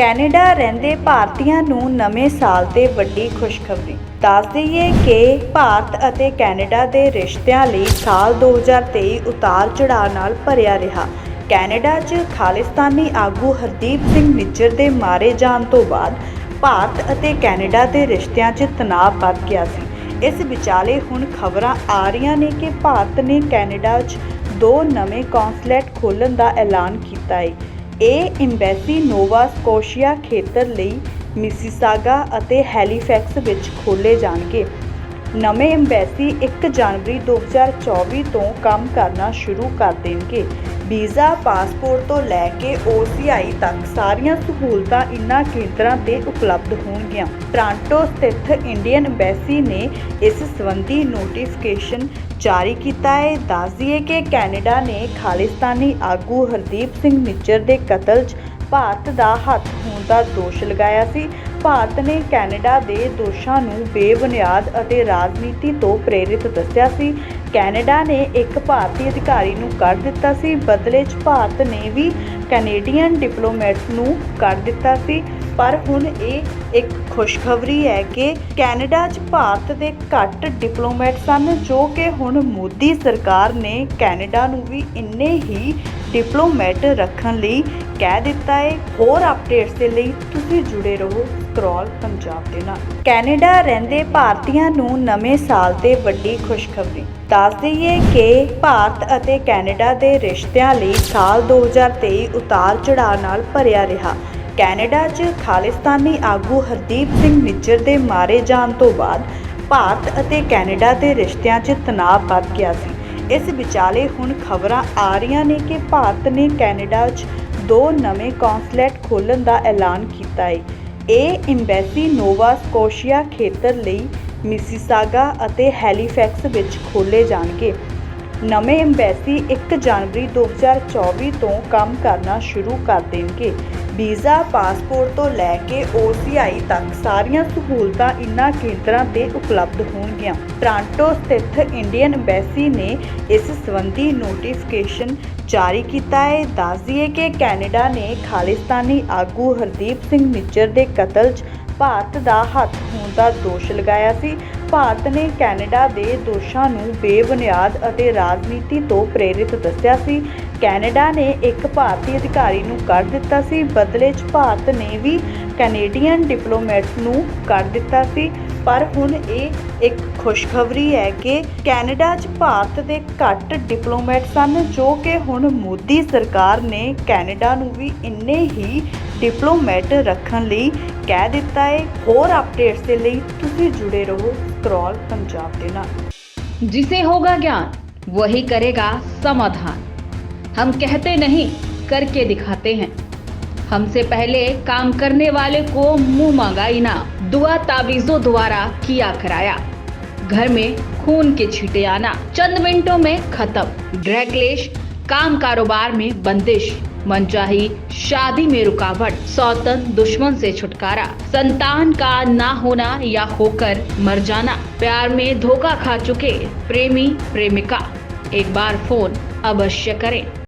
Canada ਰਹਿੰਦੇ ਭਾਰਤੀਆਂ ਨੂੰ ਨਵੇਂ ਸਾਲ ਤੇ ਵੱਡੀ ਖੁਸ਼ਖਬਰੀ। ਦੱਸ ਦਈਏ ਕਿ ਭਾਰਤ ਅਤੇ ਕੈਨੇਡਾ ਦੇ ਰਿਸ਼ਤਿਆਂ ਲਈ ਸਾਲ 2023 ਉਤਾਰ ਚੜਾਅ ਨਾਲ ਭਰਿਆ ਰਿਹਾ। ਕੈਨੇਡਾ 'ਚ ਖਾਲਿਸਤਾਨੀ ਆਗੂ ਹਰਦੀਪ ਸਿੰਘ ਨਿੱਜਰ ਦੇ ਮਾਰੇ ਜਾਣ ਤੋਂ ਬਾਅਦ ਭਾਰਤ ਅਤੇ ਕੈਨੇਡਾ ਦੇ ਰਿਸ਼ਤਿਆਂ 'ਚ ਤਣਾਅ ਵੱਧ ਗਿਆ ਸੀ। ਇਸ ਵਿਚਾਲੇ ਹੁਣ ਖਬਰਾਂ ਆ ਰਹੀਆਂ ਨੇ ਕਿ ਭਾਰਤ ਨੇ ਕੈਨੇਡਾ 'ਚ ਦੋ ਨਵੇਂ ਕੌਂਸਲੇਟ ਖੋਲ੍ਹਣ ਦਾ ਐਲਾਨ ਕੀਤਾ ਹੈ ਇਹ ਐਮਬੈਸੀ ਨੋਵਾ ਸਕੋਸ਼ੀਆ ਖੇਤਰ ਲਈ ਮਿਸੀਸਾਗਾ ਅਤੇ ਹੈਲੀਫੈਕਸ ਵਿੱਚ ਖੋਲ੍ਹੇ ਜਾਣਗੇ। ਨਵੇਂ ਐਮਬੈਸੀ 1 ਜਨਵਰੀ 2024 ਤੋਂ ਕੰਮ ਕਰਨਾ ਸ਼ੁਰੂ ਕਰ ਦੇਣਗੇ। ਵੀਜ਼ਾ, ਪਾਸਪੋਰਟ ਤੋਂ ਲੈ ਕੇ OCI ਤੱਕ ਸਾਰੀਆਂ ਸਹੂਲਤਾਂ ਇਨ੍ਹਾਂ ਕੇਂਦਰਾਂ ਤੇ ਉਪਲਬਧ ਹੋਣਗੀਆਂ। ਟ੍ਰਾਂਟੋ ਸਥਿਤ ਇੰਡੀਅਨ ਐਮਬੈਸੀ ਨੇ ਇਸ ਸੰਬੰਧੀ ਨੋਟੀਫਿਕੇਸ਼ਨ ਜਾਰੀ ਕੀਤਾ ਹੈ। ਦੱਸ ਦਈਏ ਕਿ ਕੈਨੇਡਾ ਨੇ ਖਾਲਿਸਤਾਨੀ ਆਗੂ ਹਰਦੀਪ ਸਿੰਘ ਨਿੱਜਰ ਦੇ ਕਤਲ 'ਚ ਭਾਰਤ ਦਾ ਹੱਥ ਹੋਣ ਦਾ ਦੋਸ਼ ਲਗਾਇਆ ਸੀ। ਭਾਰਤ ਨੇ ਕੈਨੇਡਾ ਦੇ ਦੋਸ਼ਾਂ ਨੂੰ ਬੇਬੁਨਿਆਦ ਅਤੇ ਰਾਜਨੀਤੀ ਤੋਂ ਪ੍ਰੇਰਿਤ ਦੱਸਿਆ ਸੀ। ਕੈਨੇਡਾ ਨੇ ਇੱਕ ਭਾਰਤੀ ਅਧਿਕਾਰੀ ਨੂੰ ਕਰ ਦਿੱਤਾ ਸੀ। ਬਦਲੇ 'ਚ ਭਾਰਤ ਨੇ ਵੀ ਕੈਨੇਡੀਅਨ ਡਿਪਲੋਮੈਟ ਨੂੰ ਕਰ ਦਿੱਤਾ ਸੀ। ਪਰ ਹੁਣ ਇਹ ਇੱਕ ਖੁਸ਼ਖਬਰੀ ਹੈ ਕਿ ਕੈਨੇਡਾ 'ਚ ਭਾਰਤ ਦੇ ਘੱਟ ਡਿਪਲੋਮੈਟ ਸਨ, ਜੋ ਕਿ ਹੁਣ ਮੋਦੀ ਸਰਕਾਰ ਨੇ ਕੈਨੇਡਾ ਨੂੰ ਵੀ ਇੰਨੇ ਹੀ ਡਿਪਲੋਮੈਟ ਰੱਖਣ ਲਈ ਕਹਿ ਦਿੱਤਾ ਹੈ। ਹੋਰ ਅਪਡੇਟਸ ਦੇ ਲਈ ਤੁਸੀਂ ਜੁੜੇ ਰਹੋ ਸਕ੍ਰੋਲ ਪੰਜਾਬ ਦੇ ਨਾਲ। ਕੈਨੇਡਾ ਰਹਿੰਦੇ ਭਾਰਤੀਆਂ ਨੂੰ ਨਵੇਂ ਸਾਲ ਤੇ ਵੱਡੀ ਖੁਸ਼ਖਬਰੀ। ਦੱਸ ਦਈਏ ਕਿ ਭਾਰਤ ਅਤੇ ਕੈਨੇਡਾ ਦੇ ਰਿਸ਼ਤਿਆਂ ਲਈ ਸਾਲ 2023 ਉਤਾਰ ਚੜਾਅ ਨਾਲ ਭਰਿਆ ਰਿਹਾ। ਕੈਨੇਡਾ 'ਚ ਖਾਲਿਸਤਾਨੀ ਆਗੂ ਹਰਦੀਪ ਸਿੰਘ ਨਿੱਜਰ ਦੇ ਮਾਰੇ ਜਾਣ ਤੋਂ ਬਾਅਦ ਭਾਰਤ ਅਤੇ ਕੈਨੇਡਾ ਦੇ ਰਿਸ਼ਤਿਆਂ 'ਚ ਤਣਾਅ ਵੱਧ ਗਿਆ ਸੀ। ਇਸ ਵਿਚਾਲੇ ਹੁਣ ਖਬਰਾਂ ਆ ਰਹੀਆਂ ਨੇ ਕਿ ਭਾਰਤ ਨੇ ਕੈਨੇਡਾ 'ਚ ਦੋ ਨਵੇਂ ਕੌਂਸਲੇਟ ਖੋਲ੍ਹਣ ਦਾ ਐਲਾਨ ਕੀਤਾ ਹੈ ਇਹ ਐਮਬੈਸੀ ਨੋਵਾ ਸਕੋਸ਼ੀਆ ਖੇਤਰ ਲਈ ਮਿਸੀਸਾਗਾ ਅਤੇ ਹੈਲੀਫੈਕਸ ਵਿੱਚ ਖੋਲ੍ਹੇ ਜਾਣਗੇ। ਨਵੇਂ ਐਮਬੈਸੀ 1 ਜਨਵਰੀ 2024 ਤੋਂ ਕੰਮ ਕਰਨਾ ਸ਼ੁਰੂ ਕਰ ਦੇਣਗੇ। ਵੀਜ਼ਾ, ਪਾਸਪੋਰਟ ਤੋਂ ਲੈ ਕੇ OCI ਤੱਕ ਸਾਰੀਆਂ ਸਹੂਲਤਾਂ ਇਨ੍ਹਾਂ ਕੇਂਦਰਾਂ ਤੇ ਉਪਲਬਧ ਹੋਣਗੀਆਂ। ਟ੍ਰਾਂਟੋ ਸਥਿਤ ਇੰਡੀਅਨ ਐਮਬੈਸੀ ਨੇ ਇਸ ਸੰਬੰਧੀ ਨੋਟੀਫਿਕੇਸ਼ਨ ਜਾਰੀ ਕੀਤਾ ਹੈ। ਦੱਸ ਦਈਏ ਕਿ ਕੈਨੇਡਾ ਨੇ ਖਾਲਿਸਤਾਨੀ ਆਗੂ ਹਰਦੀਪ ਸਿੰਘ ਨਿੱਜਰ ਦੇ ਕਤਲ 'ਚ ਭਾਰਤ ਦਾ ਹੱਥ ਹੋਣ ਦਾ ਦੋਸ਼ ਲਗਾਇਆ ਸੀ। ਭਾਰਤ ਨੇ ਕੈਨੇਡਾ ਦੇ ਦੋਸ਼ਾਂ ਨੂੰ ਬੇਬੁਨਿਆਦ ਅਤੇ ਰਾਜਨੀਤੀ ਤੋਂ ਪ੍ਰੇਰਿਤ ਦੱਸਿਆ ਸੀ। ਕੈਨੇਡਾ ਨੇ ਇੱਕ ਭਾਰਤੀ ਅਧਿਕਾਰੀ ਨੂੰ ਕੱਢ ਦਿੱਤਾ ਸੀ। ਬਦਲੇ 'ਚ ਭਾਰਤ ਨੇ ਵੀ ਕੈਨੇਡੀਅਨ ਡਿਪਲੋਮੈਟਸ ਨੂੰ ਕਰ ਦਿੱਤਾ ਸੀ। ਪਰ ਹੁਣ ਇਹ ਇੱਕ ਖੁਸ਼ਖਬਰੀ ਹੈ ਕਿ ਕੈਨੇਡਾ 'ਚ ਭਾਰਤ ਦੇ ਘੱਟ ਡਿਪਲੋਮੈਟ ਸਨ, ਜੋ ਕਿ ਹੁਣ ਮੋਦੀ ਸਰਕਾਰ ਨੇ ਕੈਨੇਡਾ ਨੂੰ ਵੀ ਇੰਨੇ ਹੀ ਡਿਪਲੋਮੈਟ ਰੱਖਣ ਲਈ ਕਹਿ ਦਿੱਤਾ ਹੈ ਹੋਰ ਅਪਡੇਟਸ ਦੇ ਲਈ ਤੁਸੀਂ ਜੁੜੇ ਰਹੋ ਸਕ੍ਰੋਲ ਪੰਜਾਬ ਦੇ ਨਾਲ जिसे होगा ज्ञान वही करेगा समाधान हम कहते नहीं करके दिखाते हैं हमसे पहले काम करने वाले को मुंह मांगा इनाम दुआ तावीजों द्वारा किया कराया घर में खून के छींटे आना चंद मिनटों में खत्म ड्रैग क्लेश काम कारोबार में बंदिश मनचाही शादी में रुकावट, सौतन, दुश्मन से छुटकारा। संतान का ना होना या होकर मर जाना। प्यार में धोखा खा चुके प्रेमी, प्रेमिका। एक बार फ़ोन अवश्य करें।